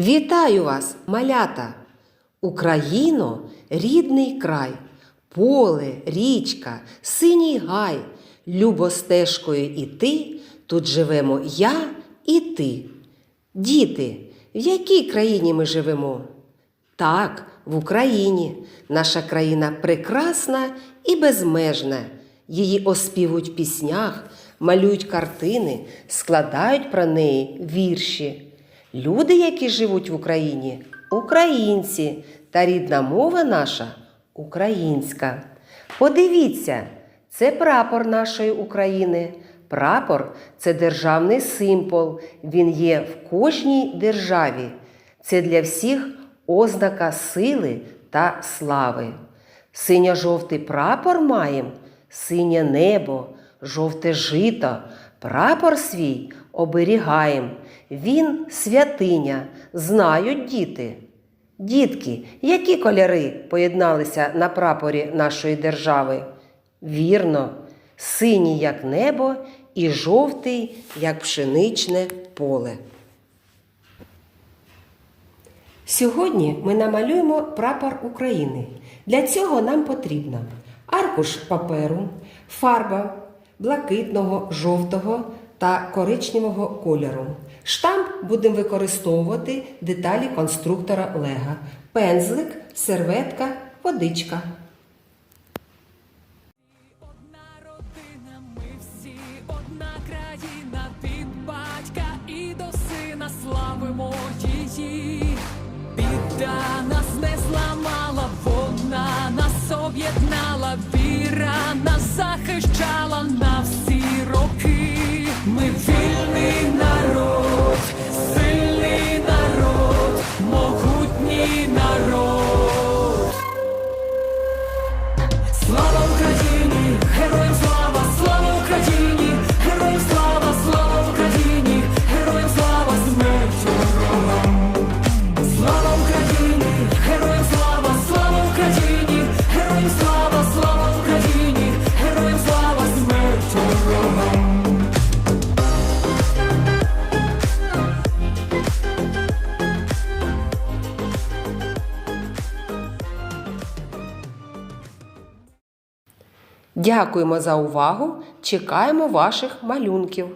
Вітаю вас, малята! Україно, рідний край, поле, річка, синій гай, любо стежкою іти, тут живемо я і ти. Діти, в якій країні ми живемо? Так, в Україні. Наша країна прекрасна і безмежна. Її оспівують в піснях, малюють картини, складають про неї вірші. Люди, які живуть в Україні, українці, та рідна мова наша українська. Подивіться, це прапор нашої України. Прапор це державний символ. Він є в кожній державі. Це для всіх ознака сили та слави. Синьо-жовтий прапор маєм, синє небо, жовте жито, прапор свій оберігаєм. Він святиня, знають діти. Дітки, які кольори поєдналися на прапорі нашої держави? Вірно, синій, як небо, і жовтий, як пшеничне поле. Сьогодні ми намалюємо прапор України. Для цього нам потрібно аркуш паперу, фарба блакитного, жовтого та коричневого кольору. Штамп будемо використовувати деталі конструктора Лего, пензлик, серветка, водичка. Дякуємо за увагу! Чекаємо ваших малюнків.